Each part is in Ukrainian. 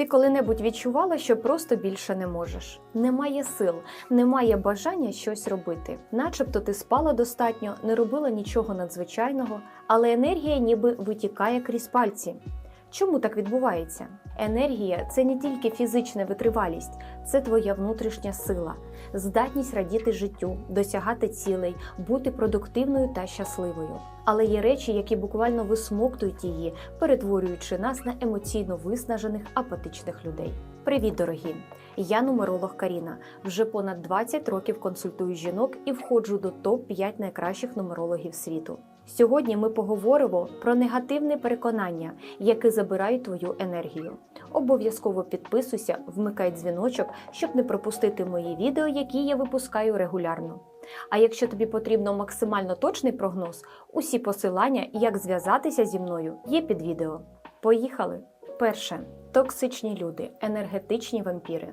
Ти коли-небудь відчувала, що просто більше не можеш. Немає сил, немає бажання щось робити. Начебто ти спала достатньо, не робила нічого надзвичайного, але енергія ніби витікає крізь пальці. Чому так відбувається? Енергія це не тільки фізична витривалість, це твоя внутрішня сила, здатність радіти життю, досягати цілей, бути продуктивною та щасливою. Але є речі, які буквально висмоктують її, перетворюючи нас на емоційно виснажених апатичних людей. Привіт, дорогі! Я нумеролог Каріна. Вже понад 20 років консультую жінок і входжу до топ 5 найкращих нумерологів світу. Сьогодні ми поговоримо про негативне переконання, яке забирають твою енергію. Обов'язково підписуйся, вмикай дзвіночок, щоб не пропустити мої відео, які я випускаю регулярно. А якщо тобі потрібно максимально точний прогноз, усі посилання, як зв'язатися зі мною, є під відео. Поїхали! Перше токсичні люди, енергетичні вампіри.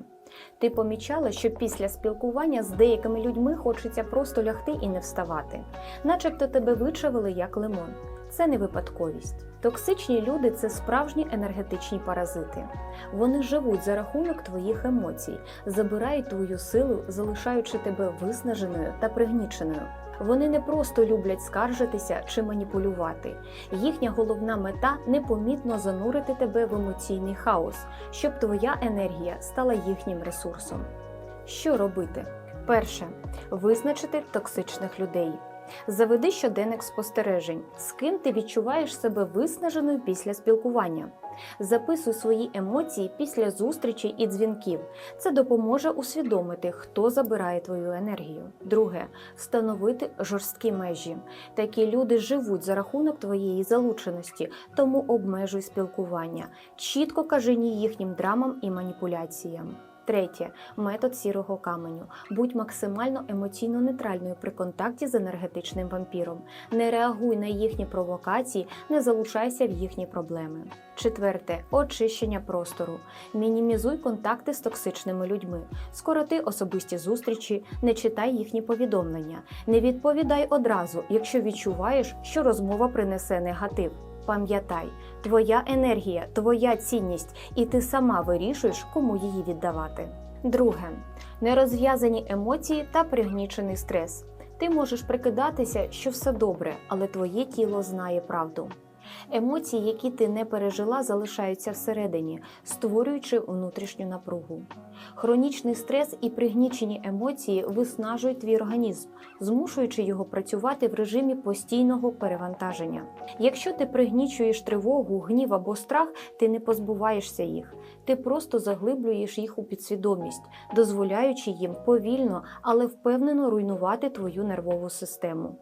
Ти помічала, що після спілкування з деякими людьми хочеться просто лягти і не вставати, начебто тебе вичавили як лимон. Це не випадковість. Токсичні люди це справжні енергетичні паразити. Вони живуть за рахунок твоїх емоцій, забирають твою силу, залишаючи тебе виснаженою та пригніченою. Вони не просто люблять скаржитися чи маніпулювати. Їхня головна мета непомітно занурити тебе в емоційний хаос, щоб твоя енергія стала їхнім ресурсом. Що робити? Перше визначити токсичних людей. Заведи щоденник спостережень, з ким ти відчуваєш себе виснаженою після спілкування. Записуй свої емоції після зустрічей і дзвінків. Це допоможе усвідомити, хто забирає твою енергію. Друге встановити жорсткі межі. Такі люди живуть за рахунок твоєї залученості, тому обмежуй спілкування. Чітко кажи ні їхнім драмам і маніпуляціям. Третє метод сірого каменю. Будь максимально емоційно нейтральною при контакті з енергетичним вампіром. Не реагуй на їхні провокації, не залучайся в їхні проблеми. Четверте очищення простору. Мінімізуй контакти з токсичними людьми. Скороти особисті зустрічі, не читай їхні повідомлення. Не відповідай одразу, якщо відчуваєш, що розмова принесе негатив. Пам'ятай, твоя енергія, твоя цінність, і ти сама вирішуєш, кому її віддавати. Друге нерозв'язані емоції та пригнічений стрес. Ти можеш прикидатися, що все добре, але твоє тіло знає правду. Емоції, які ти не пережила, залишаються всередині, створюючи внутрішню напругу. Хронічний стрес і пригнічені емоції виснажують твій організм, змушуючи його працювати в режимі постійного перевантаження. Якщо ти пригнічуєш тривогу, гнів або страх, ти не позбуваєшся їх, ти просто заглиблюєш їх у підсвідомість, дозволяючи їм повільно, але впевнено руйнувати твою нервову систему.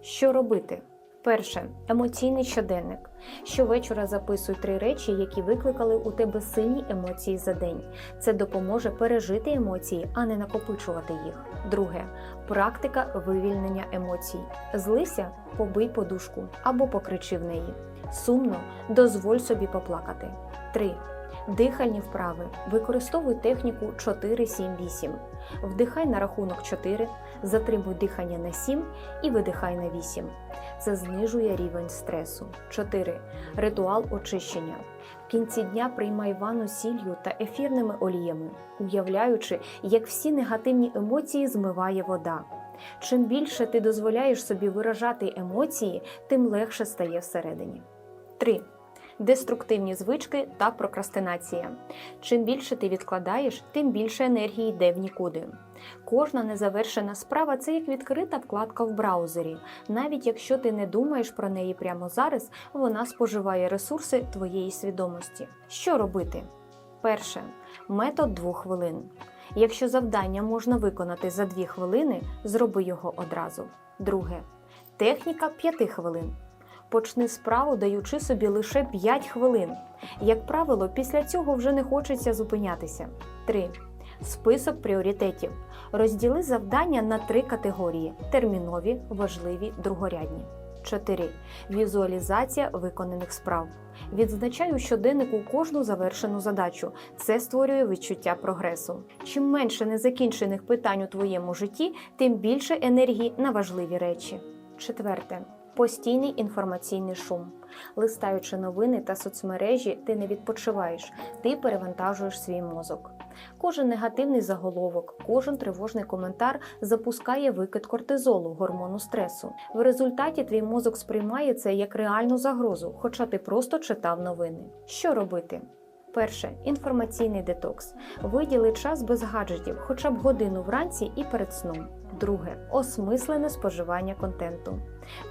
Що робити? Перше емоційний щоденник. Щовечора записуй три речі, які викликали у тебе сильні емоції за день. Це допоможе пережити емоції, а не накопичувати їх. Друге практика вивільнення емоцій. Злися, побий подушку або покричи в неї. Сумно, дозволь собі поплакати. 3. Дихальні вправи. Використовуй техніку 4-7-8. Вдихай на рахунок 4, затримуй дихання на 7 і видихай на 8. Це знижує рівень стресу. 4. Ритуал очищення. В кінці дня приймай ванну сіллю та ефірними оліями, уявляючи, як всі негативні емоції змиває вода. Чим більше ти дозволяєш собі виражати емоції, тим легше стає всередині. 3. Деструктивні звички та прокрастинація. Чим більше ти відкладаєш, тим більше енергії йде в нікуди. Кожна незавершена справа це як відкрита вкладка в браузері. Навіть якщо ти не думаєш про неї прямо зараз, вона споживає ресурси твоєї свідомості. Що робити? Перше метод двох хвилин. Якщо завдання можна виконати за дві хвилини, зроби його одразу. Друге техніка п'яти хвилин. Почни справу, даючи собі лише 5 хвилин. Як правило, після цього вже не хочеться зупинятися. 3. Список пріоритетів. Розділи завдання на три категорії: термінові, важливі, другорядні. 4. Візуалізація виконаних справ. Відзначаю щоденнику кожну завершену задачу. Це створює відчуття прогресу. Чим менше незакінчених питань у твоєму житті, тим більше енергії на важливі речі. Четверте Постійний інформаційний шум. Листаючи новини та соцмережі, ти не відпочиваєш, ти перевантажуєш свій мозок. Кожен негативний заголовок, кожен тривожний коментар запускає викид кортизолу, гормону стресу. В результаті твій мозок сприймає це як реальну загрозу, хоча ти просто читав новини. Що робити? Перше інформаційний детокс. Виділи час без гаджетів, хоча б годину вранці і перед сном. Друге осмислене споживання контенту.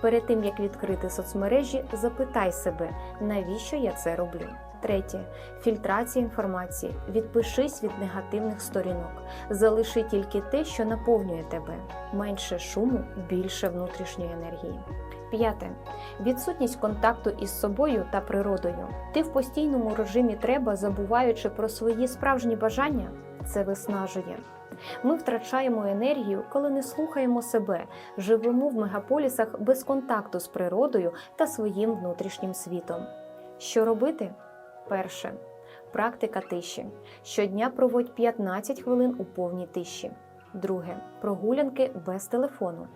Перед тим як відкрити соцмережі, запитай себе, навіщо я це роблю. Третє фільтрація інформації. Відпишись від негативних сторінок. Залиши тільки те, що наповнює тебе. Менше шуму, більше внутрішньої енергії. П'яте відсутність контакту із собою та природою. Ти в постійному режимі треба, забуваючи про свої справжні бажання, це виснажує. Ми втрачаємо енергію, коли не слухаємо себе, живемо в мегаполісах без контакту з природою та своїм внутрішнім світом. Що робити? Перше практика тиші. Щодня проводь 15 хвилин у повній тиші. Друге прогулянки без телефону.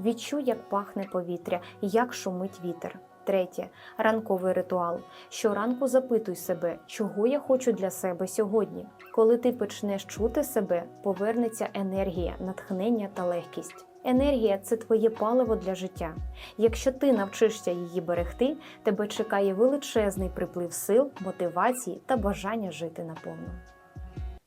Відчуй, як пахне повітря, як шумить вітер. Третє ранковий ритуал. Щоранку запитуй себе, чого я хочу для себе сьогодні. Коли ти почнеш чути себе, повернеться енергія, натхнення та легкість. Енергія це твоє паливо для життя. Якщо ти навчишся її берегти, тебе чекає величезний приплив сил, мотивації та бажання жити наповну.